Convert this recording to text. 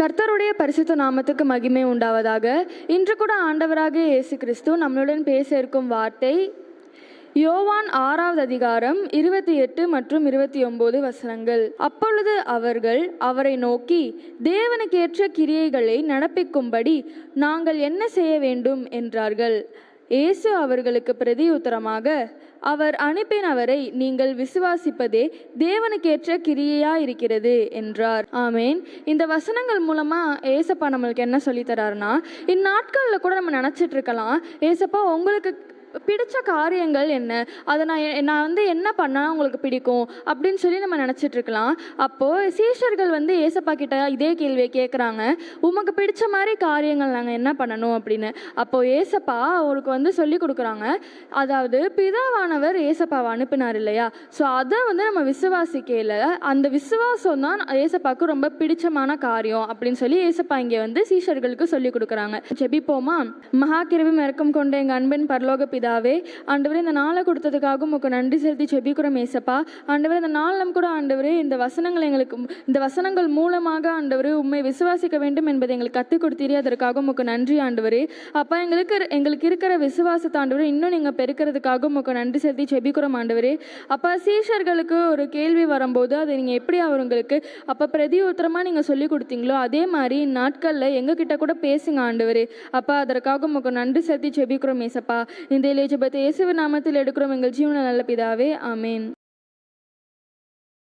கர்த்தருடைய பரிசுத்த நாமத்துக்கு மகிமை உண்டாவதாக. இன்று கூட ஆண்டவராக இயேசு கிறிஸ்து நம்மளுடன் பேச இருக்கும் வார்த்தை யோவான் ஆறாவது அதிகாரம் இருபத்தி எட்டு மற்றும் இருபத்தி ஒன்பது வசனங்கள். அப்பொழுது அவர்கள் அவரை நோக்கி தேவனுக்கேற்ற கிரியைகளை நடப்பிக்கும்படி நாங்கள் என்ன செய்ய வேண்டும்? என்றார்கள். இயேசு அவர்களுக்கு பிரதியுத்தரமாக அவர் அனுப்பினவரை நீங்கள் விசுவாசிப்பதே தேவனுக்கேற்ற கிரியையா இருக்கிறது என்றார். ஆமேன். இந்த வசனங்கள் மூலமா ஏசப்பா நம்மளுக்கு என்ன சொல்லி தராருன்னா இந்நாட்களில் கூட நம்ம நினச்சிட்டு இருக்கலாம் ஏசப்பா உங்களுக்கு பிடிச்ச காரியங்கள் என்ன? அதை நான் நான் வந்து என்ன பண்ணால் உங்களுக்கு பிடிக்கும்? அப்படின்னு சொல்லி நம்ம நினச்சிட்டு இருக்கலாம். அப்போது சீஷர்கள் வந்து ஏசப்பா கிட்ட இதே கேள்வியை கேட்குறாங்க உமக்கு பிடிச்ச மாதிரி காரியங்கள் நாங்கள் என்ன பண்ணணும்? அப்படின்னு. அப்போது ஏசப்பா அவருக்கு வந்து சொல்லி கொடுக்குறாங்க. அதாவது பிதாவானவர் ஏசப்பாவை அனுப்பினார் இல்லையா? ஸோ அதை வந்து நம்ம விசுவாசிக்கையில் அந்த விசுவாசம் தான் ஏசப்பாவுக்கு ரொம்ப பிடிச்சமான காரியம் அப்படின்னு சொல்லி ஏசப்பா இங்கே வந்து சீஷர்களுக்கு சொல்லி கொடுக்குறாங்க. ஜெபிப்போமா? மகா கிருபி இறக்கம் கொண்ட எங்கள் அன்பின் பரலோக பிதாவே ஆண்டவரே இந்த நாளை கொடுத்ததுக்காக உமக்கு நன்றி செலுத்தி செபிக்கிறோம் ஏசப்பா. ஆண்டவரே இந்த நாள் கூட ஆண்டவரே இந்த வசனங்கள் எங்களுக்கு இந்த வசனங்கள் மூலமாக ஆண்டவரே உண்மை விசுவாசிக்க வேண்டும் என்பதை எங்களுக்கு கற்றுக் கொடுத்தீரே. அதற்காக உங்களுக்கு நன்றி ஆண்டவரே. அப்பா எங்களுக்கு எங்களுக்கு இருக்கிற விசுவாசத்தை ஆண்டவரே இன்னும் நீங்கள் பெருக்கிறதுக்காக உங்களுக்கு நன்றி செலுத்தி செபிக்கிறோம் ஆண்டவரே. அப்பா சீஷர்களுக்கு ஒரு கேள்வி வரும்போது அதை நீங்கள் எப்படி அவங்களுக்கு அப்போ பிரதி உத்தரமாக நீங்கள் சொல்லி கொடுத்தீங்களோ அதே மாதிரி இந்நாட்களில் எங்ககிட்ட கூட பேசுங்க ஆண்டவரே. அப்பா அதற்காக உமக்கு நன்றி செலுத்தி செபிக்கிறோம் ஏசப்பா. இந்த இளைய ஜெபத்தை இயேசுவ நாமத்தில் எடுக்கிறோம். எங்கள் ஜீவன நல்ல பிதாவே ஆமேன்.